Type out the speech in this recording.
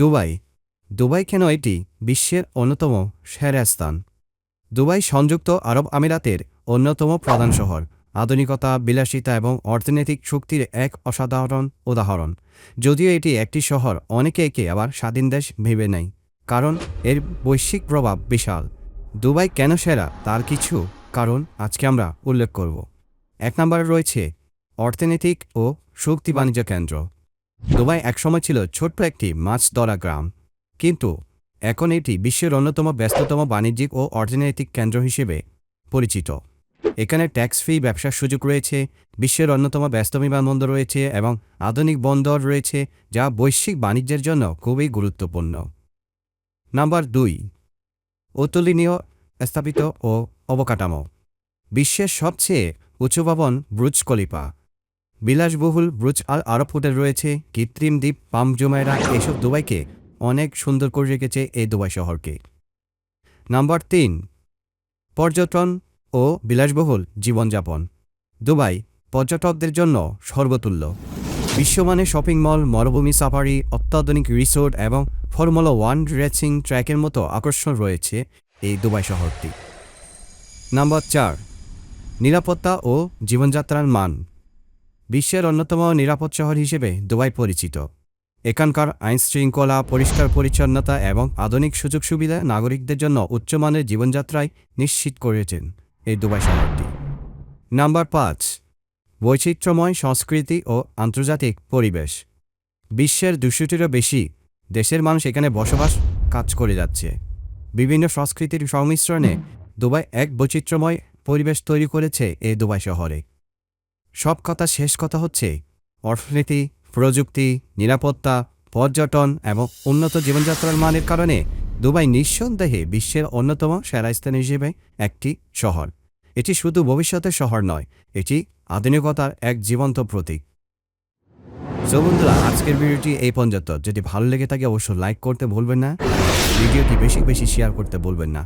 Dubai. Dubai কেন এটি বিশ্বের অন্যতম সেরা স্থান? দুবাই সংযুক্ত আরব আমিরাতের অন্যতম প্রধান শহর। আধুনিকতা, বিলাসিতা এবং অর্থনৈতিক শক্তির এক অসাধারণ উদাহরণ। যদিও এটি একটি শহর, অনেকে একে আবার স্বাধীন দেশ ভেবে নেয়, কারণ এর বৈশ্বিক প্রভাব বিশাল। দুবাই কেন সেরা, তার কিছু কারণ আজকে আমরা উল্লেখ করব। এক নম্বরে রয়েছে অর্থনৈতিক ও শক্তি বাণিজ্য কেন্দ্র। দুবাই একসময় ছিল ছোট্ট একটি মাছ ধরা গ্রাম। কিন্তু এখন এটি বিশ্বের অন্যতম ব্যস্ততম বাণিজ্যিক ও অর্থনৈতিক কেন্দ্র হিসেবে পরিচিত। এখানে ট্যাক্স ফ্রি ব্যবসার সুযোগ রয়েছে, বিশ্বের অন্যতম ব্যস্ত বিমানবন্দর রয়েছে এবং আধুনিক বন্দর রয়েছে, যা বৈশ্বিক বাণিজ্যের জন্য খুবই গুরুত্বপূর্ণ। নাম্বার দুই, অতুলনীয়, স্থাপিত ও অবকাঠামো। বিশ্বের সবচেয়ে উঁচু ভবন ব্রুজ কলিপা বিলাসবহুল ব্রুজ আল আরব হোটেল রয়েছে, কৃত্রিম দ্বীপ, পাম জুমাইরা, এসব দুবাইকে অনেক সুন্দর করে রেখেছে এই দুবাই শহরকে। নাম্বার তিন, পর্যটন ও বিলাসবহুল জীবনযাপন। দুবাই পর্যটকদের জন্য সর্বতুল্য। বিশ্বমানের শপিং মল, মরুভূমি সাফারি, অত্যাধুনিক রিসোর্ট এবং ফর্মুলা ওয়ান রেসিং ট্র্যাকের মতো আকর্ষণ রয়েছে এই দুবাই শহরটি। নাম্বার চার, নিরাপত্তা ও জীবনযাত্রার মান। বিশ্বের অন্যতম নিরাপদ শহর হিসেবে দুবাই পরিচিত। এখানকার আইন শৃঙ্খলা পরিষ্কার পরিচ্ছন্নতা এবং আধুনিক সুযোগ সুবিধা নাগরিকদের জন্য উচ্চমানের জীবনযাত্রায় নিশ্চিত করেছেন এই দুবাই শহরটি। নাম্বার পাঁচ, বৈচিত্র্যময় সংস্কৃতি ও আন্তর্জাতিক পরিবেশ। বিশ্বের দুশোটিরও বেশি দেশের মানুষ এখানে বসবাস কাজ করে যাচ্ছে। বিভিন্ন সংস্কৃতির সংমিশ্রণে দুবাই এক বৈচিত্র্যময় পরিবেশ তৈরি করেছে এই দুবাই শহরে। সব কথা শেষ কথা হচ্ছে, অর্থনীতি, প্রযুক্তি, নিরাপত্তা, পর্যটন এবং উন্নত জীবনযাত্রার মানের কারণে দুবাই নিঃসন্দেহে বিশ্বের অন্যতম সেরা স্থান হিসেবে একটি শহর। এটি শুধু ভবিষ্যতের শহর নয়, এটি আধুনিকতার এক জীবন্ত প্রতীক। সো বন্ধুরা, আজকের ভিডিওটি এই পর্যন্ত। যদি ভালো লেগে থাকে, অবশ্যই লাইক করতে ভুলবেন না। ভিডিওটি বেশি বেশি শেয়ার করতে ভুলবেন না।